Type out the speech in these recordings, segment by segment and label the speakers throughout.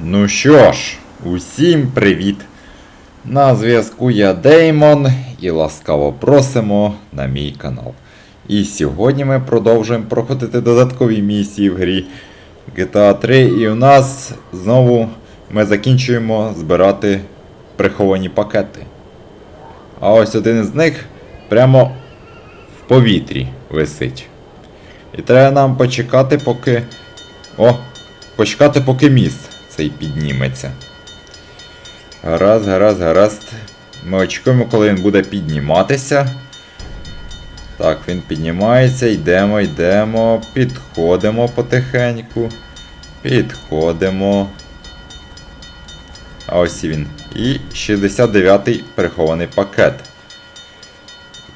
Speaker 1: Ну що ж, усім привіт! На зв'язку я Деймон і ласкаво просимо на мій канал. І сьогодні ми продовжуємо проходити додаткові місії в грі GTA 3. І у нас знову ми закінчуємо збирати приховані пакети. А ось один із них прямо в повітрі висить. І треба нам почекати, поки. О! Почекати, поки міст цей підніметься. Гаразд, гаразд, гаразд. Ми очікуємо, коли він буде підніматися. Так, він піднімається, йдемо, йдемо, підходимо потихеньку. Підходимо. А ось і він. І 69-й прихований пакет.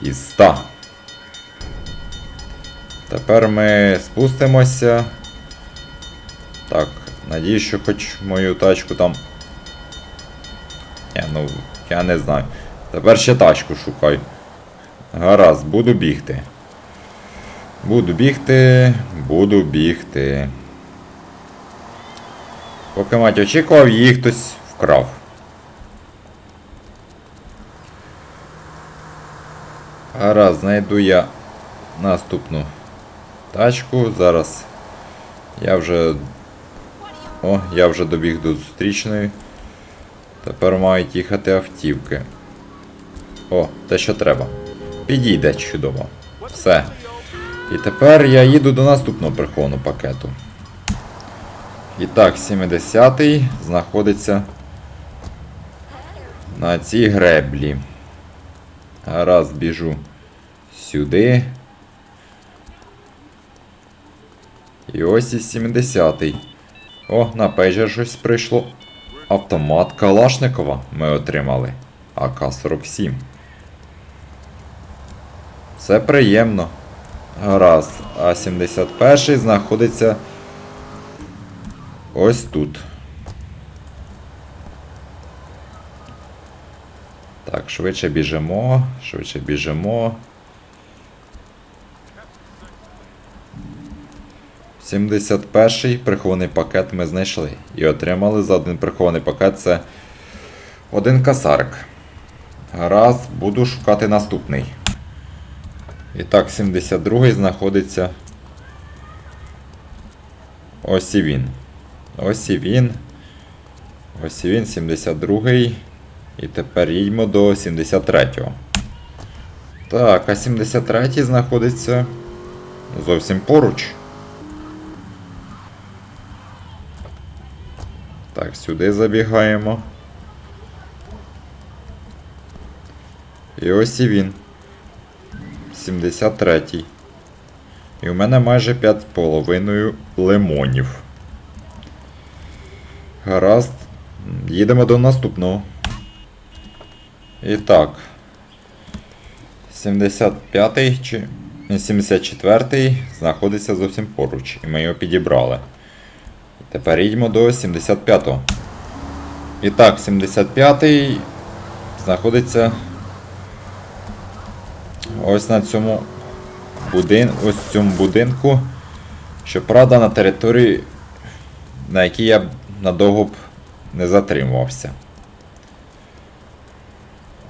Speaker 1: Із 100. Тепер ми спустимося. Так, надіюсь, що хоч мою тачку там. Ні, ну, я не знаю. Тепер ще тачку шукай. Гаразд, буду бігти. Буду бігти, буду бігти. Поки мать очікував, її хтось вкрав. Гаразд, знайду я наступну тачку. Зараз я вже. О, я вже добіг до зустрічної. Тепер мають їхати автівки. О, те, що треба. Підійде чудово. Все. І тепер я їду до наступного прихованого пакету. І так, 70-й знаходиться на цій греблі. Гаразд, біжу сюди. І ось і 70-й. О, на пейджер щось прийшло. Автомат Калашникова ми отримали. АК-47. Це приємно. Гаразд. А 71 знаходиться ось тут. Так, швидше біжимо, швидше біжимо. 71-й прихований пакет ми знайшли. І отримали за один прихований пакет це один касарик. Гаразд, буду шукати наступний. І так, 72-й знаходиться. Ось і він. Ось і він. Ось і він, 72-й. І тепер їдьмо до 73-го. Так, а 73-й знаходиться зовсім поруч. Так, сюди забігаємо. І ось і він. 73-й. І у мене майже 5,5 лимонів. Гаразд. Їдемо до наступного. І так. 75-й чи. 74-й знаходиться зовсім поруч. І ми його підібрали. Тепер їдемо до 75-го. І так, 75-й знаходиться ось на цьому будин... ось в цьому будинку. Щоправда, на території, на якій я надовго б не затримувався.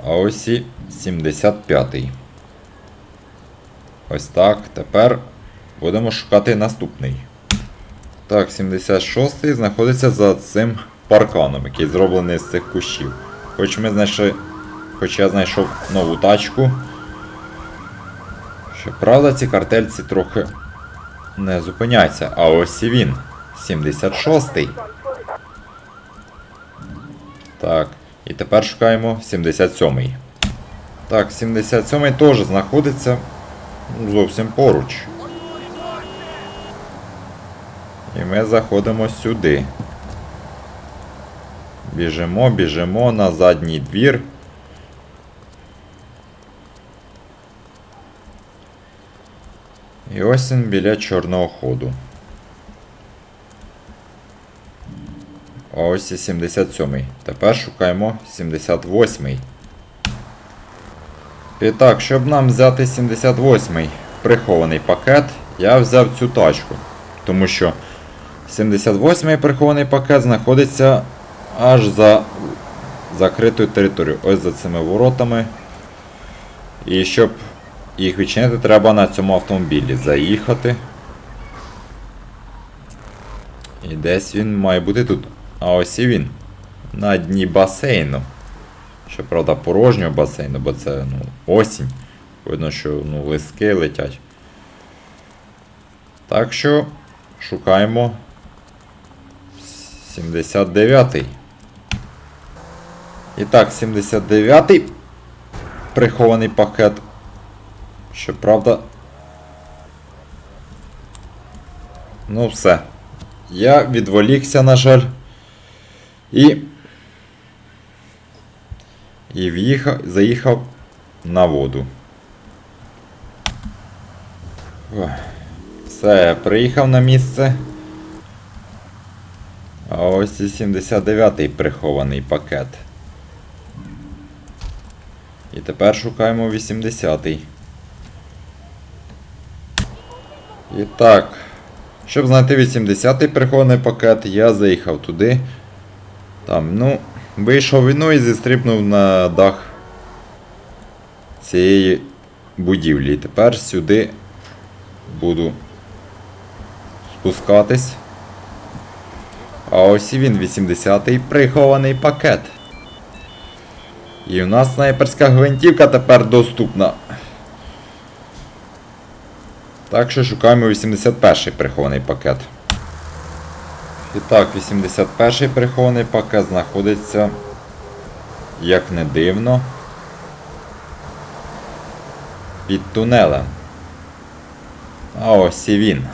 Speaker 1: А ось і 75-й. Ось так. Тепер будемо шукати наступний. Так, 76-й знаходиться за цим парканом, який зроблений з цих кущів. Хоч ми знайшли. Хоч я знайшов нову тачку. Щоправда, ці картельці трохи не зупиняються. А ось і він. 76-й. Так. І тепер шукаємо 77-й. Так, 77-й теж знаходиться зовсім поруч. І ми заходимо сюди. Біжимо, біжимо на задній двір. І ось він біля чорного ходу. Ось і 77-й. Тепер шукаємо 78-й. І так, щоб нам взяти 78-й прихований пакет, я взяв цю тачку. Тому що 78-й прихований пакет знаходиться аж за закритою територією. Ось за цими воротами. І щоб їх відчинити, треба на цьому автомобілі заїхати. І десь він має бути тут. А ось і він. На дні басейну. Щоправда, порожнього басейну, бо це ну, осінь. Видно, що ну, листки летять. Так що шукаємо 79-й. І так, 79-й прихований пакет. Щоправда. Ну все. Я відволікся, на жаль. І. І в'їхав, заїхав на воду. Все, приїхав на місце. А ось і 79-й прихований пакет. І тепер шукаємо 80-й. І так. Щоб знайти 80-й прихований пакет, я заїхав туди. Там, ну, вийшов ну і зістрибнув на дах цієї будівлі. І тепер сюди буду спускатись. А ось і він, 80-й прихований пакет. І у нас снайперська гвинтівка тепер доступна. Так що шукаємо 81-й прихований пакет. І так, 81-й прихований пакет знаходиться, як не дивно, під тунелем. А ось і він.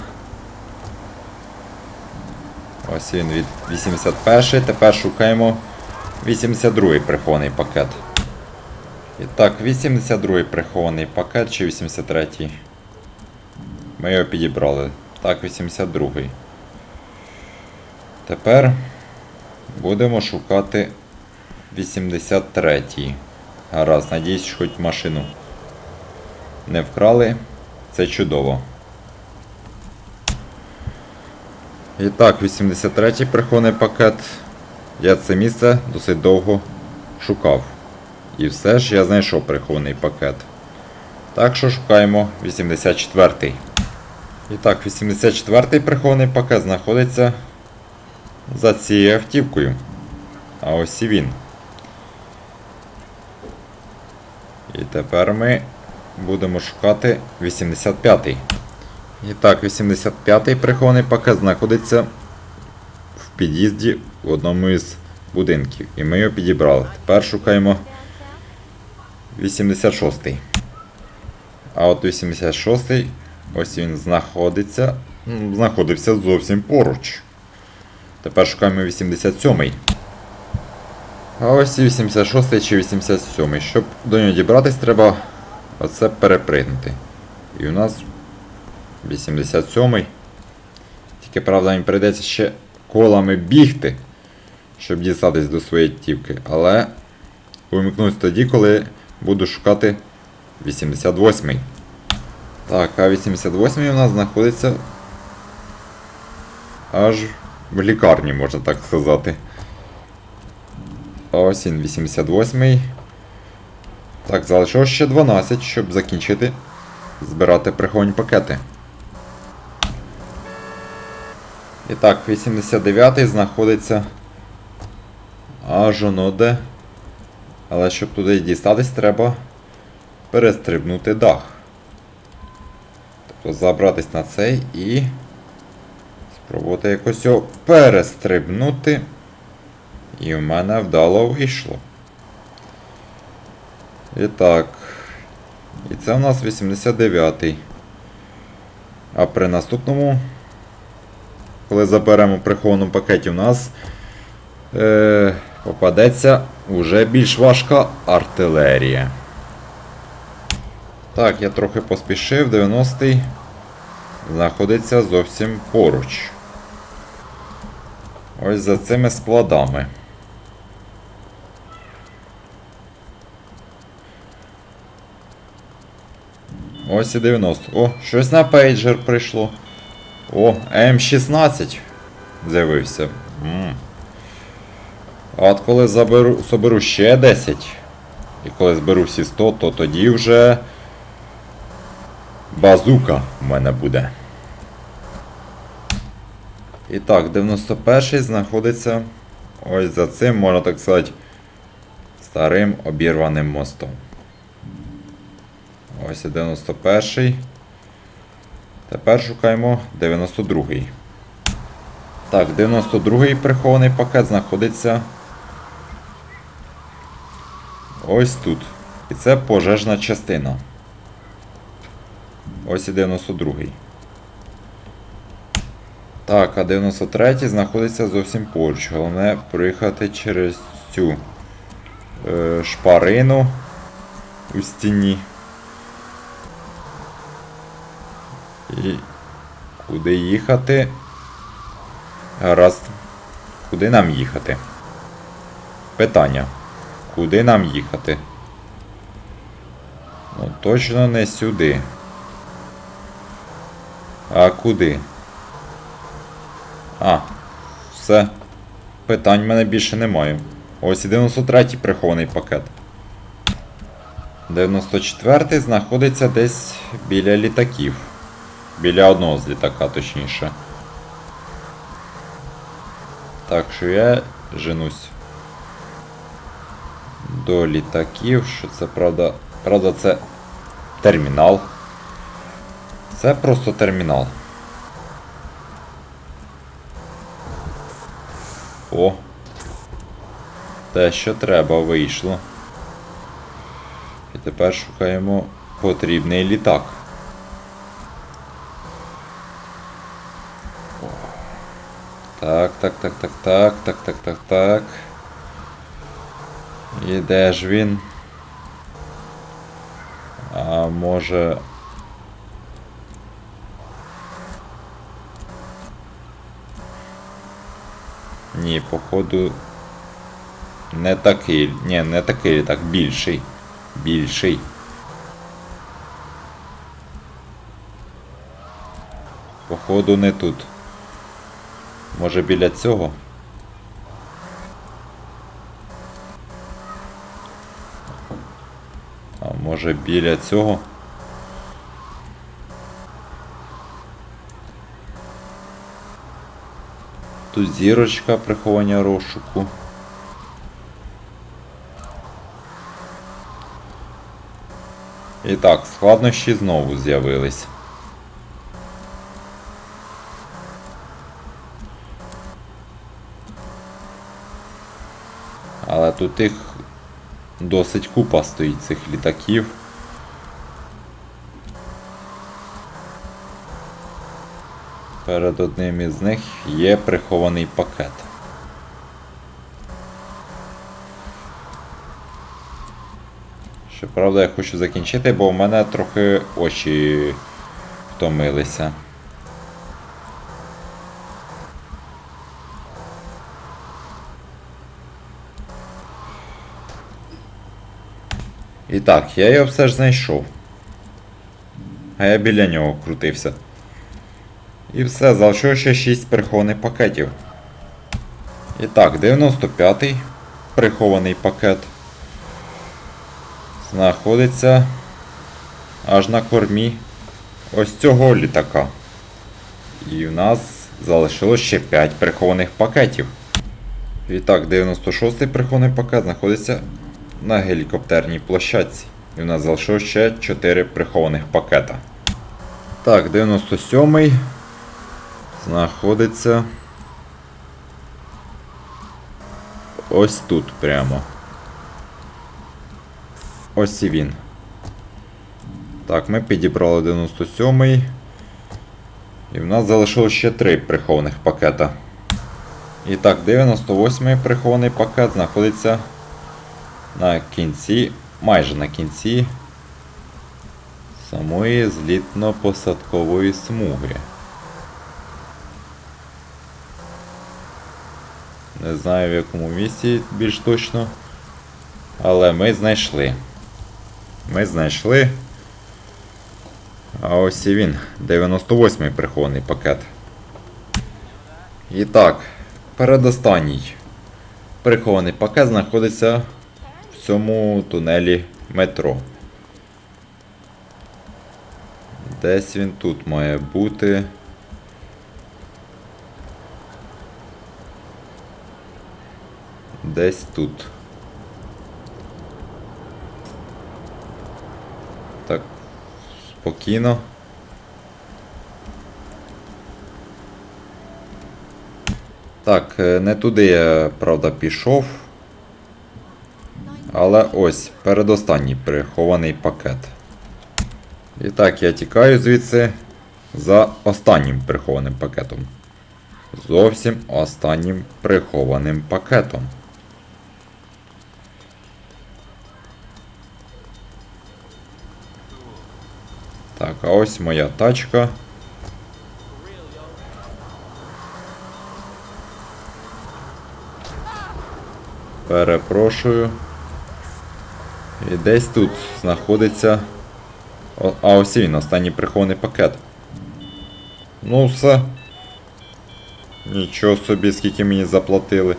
Speaker 1: Ось він від 81 Тепер шукаємо 82-й прихований пакет. І так, 82-й прихований пакет чи 83-й. Ми його підібрали. Так, 82-й. Тепер будемо шукати 83-й. Гаразд, надіюсь, хоч машину не вкрали. Це чудово. І так, 83-й прихований пакет. Я це місце досить довго шукав. І все ж я знайшов прихований пакет. Так що шукаємо 84-й. І так, 84-й прихований пакет знаходиться за цією автівкою. А ось і він. І тепер ми будемо шукати 85-й. І так, 85-й прихований пакет знаходиться в під'їзді в одному із будинків. І ми його підібрали. Тепер шукаємо 86-й. А от 86-й, ось він знаходиться. ну, Знаходився зовсім поруч. Тепер шукаємо 87-й. А ось і 86-й чи 87-й. Щоб до нього дібратись, треба оце перепригнути. І у нас 87-й. Тільки, правда, їм прийдеться ще колами бігти, щоб дістатись до своєї тівки. Але вимикнусь тоді, коли буду шукати 88-й. Так, а 88-й у нас знаходиться аж в лікарні, можна так сказати. А ось він 88-й. Так, залишилось ще 12, щоб закінчити збирати приховані пакети. І так, 89-й знаходиться аж оно де. Але щоб туди дістатись, треба перестрибнути дах. Тобто забратись на цей і спробувати якось його перестрибнути. І в мене вдало вийшло. І так. І це у нас 89-й. А при наступному, коли заберемо прихованому пакеті, у нас е, попадеться уже більш важка артилерія. Так, я трохи поспішив, 90-й знаходиться зовсім поруч. Ось за цими складами. Ось і 90. О, щось на пейджер прийшло. О, М16. з'явився. А от коли заберу, соберу ще 10, і коли зберу всі 100, то тоді вже базука в мене буде. І так, 91-й знаходиться ось за цим, можна так сказати, старим обірваним мостом. Ось і 91. Тепер шукаємо 92-й. Так, 92-й прихований пакет знаходиться ось тут. І це пожежна частина. Ось і 92-й. Так, а 93-й знаходиться зовсім поруч. Головне проїхати через цю е, шпарину у стіні. І куди їхати? Гаразд. Куди нам їхати? Питання. Куди нам їхати? Ну, точно не сюди. А куди? А, все. Питань в мене більше немає. Ось і 93-й прихований пакет. 94-й знаходиться десь біля літаків. Біля одного з літака, точніше. Так що я женусь до літаків, що це правда. Правда, це термінал. Це просто термінал. О. Те, що треба, вийшло. І тепер шукаємо потрібний літак. Так, так, так, так, так, так, так, так, так. І де ж він? А може. Ні, походу. Не такий. Ні, не такий літак, більший. Більший. Походу не тут. Може біля цього? А може біля цього? Тут зірочка приховання розшуку. І так, складнощі знову з'явились. Але тут їх досить купа стоїть цих літаків. Перед одним із них є прихований пакет. Щоправда, я хочу закінчити, бо в мене трохи очі втомилися. І так, я його все ж знайшов. А я біля нього крутився. І все, залишилося ще 6 прихованих пакетів. І так, 95-й прихований пакет. Знаходиться аж на кормі ось цього літака. І в нас залишилось ще 5 прихованих пакетів. І так, 96-й прихований пакет знаходиться на гелікоптерній площадці. І в нас залишилось ще 4 прихованих пакета. Так, 97-й знаходиться ось тут прямо. Ось і він. Так, ми підібрали 97-й. І в нас залишилось ще 3 прихованих пакета. І так, 98-й прихований пакет знаходиться на кінці, майже на кінці самої злітно-посадкової смуги. Не знаю в якому місці більш точно. Але ми знайшли. Ми знайшли. А ось і він. 98-й прихований пакет. І так, передостанній прихований пакет знаходиться цьому тунелі метро. Десь він тут має бути. Десь тут. Так, спокійно. Так, е, не туди я, правда, пішов. Але ось, передостанній прихований пакет. І так, я тікаю звідси за останнім прихованим пакетом. Зовсім останнім прихованим пакетом. Так, а ось моя тачка. Перепрошую. І десь тут знаходиться. А ось він, останній прихований пакет. Ну все. Нічого собі, скільки мені заплатили.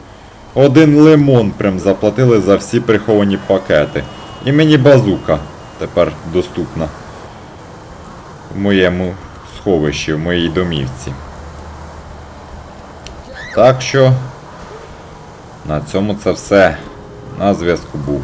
Speaker 1: Один лимон прям заплатили за всі приховані пакети. І мені базука тепер доступна. В моєму сховищі, в моїй домівці. Так що. На цьому це все. На зв'язку був